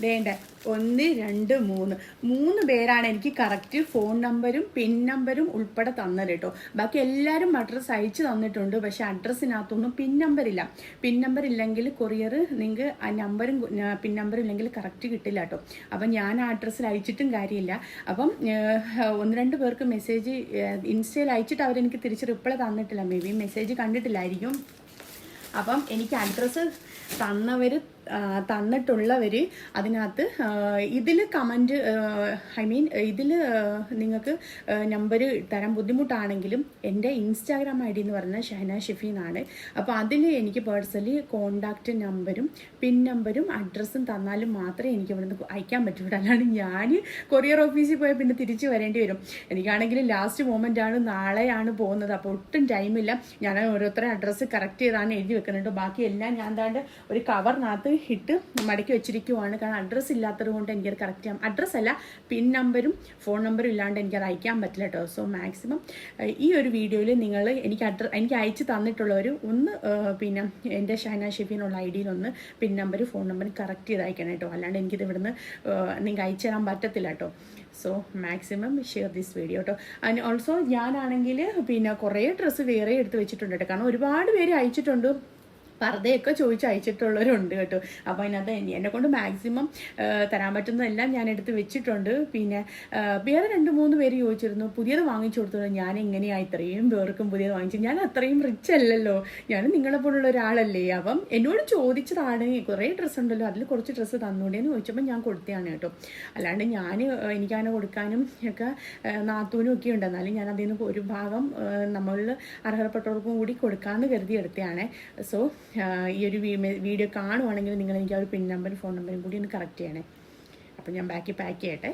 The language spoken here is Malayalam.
വേണ്ട. ഒന്ന് രണ്ട് മൂന്ന്. മൂന്ന് പേരാണ് എനിക്ക് കറക്റ്റ് ഫോൺ നമ്പരും പിൻ നമ്പരും ഉൾപ്പെടെ തന്നത് കേട്ടോ. ബാക്കി എല്ലാവരും അഡ്രസ്സ് അയച്ചു തന്നിട്ടുണ്ട്. പക്ഷേ അഡ്രസ്സിനകത്തൊന്നും പിൻ നമ്പറില്ല പിൻ നമ്പർ ഇല്ലെങ്കിൽ കൊറിയർ നിങ്ങൾക്ക് ആ നമ്പറും പിൻ നമ്പറും ഇല്ലെങ്കിൽ കറക്റ്റ് കിട്ടില്ല കേട്ടോ. അപ്പം ഞാൻ ആ അഡ്രസ്സിൽ അയച്ചിട്ടും കാര്യമില്ല. അപ്പം ഒന്ന് രണ്ട് പേർക്ക് മെസ്സേജ് ഇൻസ്റ്റയിൽ അയച്ചിട്ട് അവരെനിക്ക് തിരിച്ച് റിപ്ലൈ തന്നിട്ടില്ല. മേ ബി മെസ്സേജ് കണ്ടിട്ടില്ലായിരിക്കും. അപ്പം എനിക്ക് അഡ്രസ്സ് തന്നവർ തന്നിട്ടുള്ളവർ അതിനകത്ത് ഇതിൽ കമന്റ് ഐ മീൻ ഇതിൽ നിങ്ങൾക്ക് നമ്പർ തരാൻ ബുദ്ധിമുട്ടാണെങ്കിലും എന്റെ ഇൻസ്റ്റാഗ്രാം ഐ ഡി എന്ന് പറഞ്ഞാൽ ഷഹന ഷെഫി എന്നാണ് അപ്പോൾ അതിൽ എനിക്ക് പേഴ്സണലി കോണ്ടാക്റ്റ് നമ്പരും പിൻ നമ്പരും അഡ്രസ്സും തന്നാലും മാത്രമേ എനിക്ക് ഇവിടുന്ന് അയക്കാൻ പറ്റുള്ളൂ. അല്ലാണ്ട് ഞാൻ കൊറിയർ ഓഫീസിൽ പോയാൽ പിന്നെ തിരിച്ചു വരേണ്ടി വരും. എനിക്കാണെങ്കിൽ ലാസ്റ്റ് മൊമെന്റ് ആണ് നാളെയാണ് പോകുന്നത്. അപ്പോൾ ഒട്ടും ടൈമില്ല ഞാൻ ഓരോരുത്തരുടെ അഡ്രസ്സ് കറക്റ്റ് ചെയ്താണ് എഴുതി വെക്കുന്നുണ്ട്. ബാക്കി എല്ലാം ഞാൻ എന്താണ്ട് ഒരു കവറിനകത്ത് ഇട്ട് മടക്കി വെച്ചിരിക്കുവാണ്. കാരണം അഡ്രസ്സ് ഇല്ലാത്തത് കൊണ്ട് എനിക്കത് കറക്റ്റ് ചെയ്യാം അഡ്രസ്സ് അല്ല പിൻ നമ്പരും ഫോൺ നമ്പറും ഇല്ലാണ്ട് എനിക്കത് അയക്കാൻ പറ്റില്ല കേട്ടോ സോ മാക്സിമം ഈ ഒരു വീഡിയോയിൽ നിങ്ങൾ എനിക്ക് അഡ്രസ് എനിക്ക് അയച്ച് തന്നിട്ടുള്ളവർ ഒന്ന് പിന്നെ എന്റെ ഷൈന ഷെഫീനുള്ള ഐ ഡിയിൽ ഒന്ന് പിൻ നമ്പർ ഫോൺ നമ്പറും കറക്റ്റ് ചെയ്ത് അയക്കണം കേട്ടോ അല്ലാണ്ട് എനിക്കിത് ഇവിടുന്ന് നിങ്ങൾക്ക് അയച്ചു തരാൻ പറ്റത്തില്ല കേട്ടോ so maximum share this video കേട്ടോ ആൻഡ് ഓൾസോ ഞാനാണെങ്കിൽ പിന്നെ കുറേ ഡ്രസ്സ് വേറെ എടുത്ത് വെച്ചിട്ടുണ്ട് കേട്ടോ കാരണം ഒരുപാട് പേര് അയച്ചിട്ടുണ്ട്. പർദ്ദയൊക്കെ ചോദിച്ച് അയച്ചിട്ടുള്ളവരുണ്ട് കേട്ടോ. അപ്പോൾ അതിനകത്ത് എന്നെ കൊണ്ട് മാക്സിമം തരാൻ പറ്റുന്നതെല്ലാം ഞാൻ എടുത്ത് വെച്ചിട്ടുണ്ട്. പിന്നെ വേറെ രണ്ട് മൂന്ന് പേര് ചോദിച്ചിരുന്നു പുതിയത് വാങ്ങിച്ചു കൊടുത്തത് ഞാൻ എങ്ങനെയാണ് ഇത്രയും പേർക്കും പുതിയത് വാങ്ങിച്ചു. ഞാൻ അത്രയും റിച്ച് അല്ലല്ലോ. ഞാൻ നിങ്ങളെ പോലുള്ള ഒരാളല്ലേ. അപ്പം എന്നോട് ചോദിച്ചതാണ് കുറേ ഡ്രസ്സ് ഉണ്ടല്ലോ അതിൽ കുറച്ച് ഡ്രസ്സ് തന്നൂടേന്ന് ചോദിച്ചപ്പോൾ ഞാൻ കൊടുത്തതാണ് കേട്ടോ. അല്ലാണ്ട് ഞാൻ എനിക്കങ്ങനെ കൊടുക്കാനും ഒക്കെ നാത്തൂനും ഒക്കെ ഉണ്ട്. എന്നാലും ഞാൻ അതിൽ നിന്ന് ഒരു ഭാഗം നമ്മളിൽ അർഹതപ്പെട്ടവർക്കും കൂടി കൊടുക്കാമെന്ന് കരുതി എടുത്തതാണ്. സോ ഈ ഒരു വീഡിയോ കാണുവാണെങ്കിൽ നിങ്ങൾ എനിക്ക് ആ ഒരു പിൻ നമ്പറും ഫോൺ നമ്പറും കൂടി ഒന്ന് കറക്റ്റ് ചെയ്യണേ. അപ്പം ഞാൻ ബാക്കി പാക്ക് ചെയ്യട്ടെ.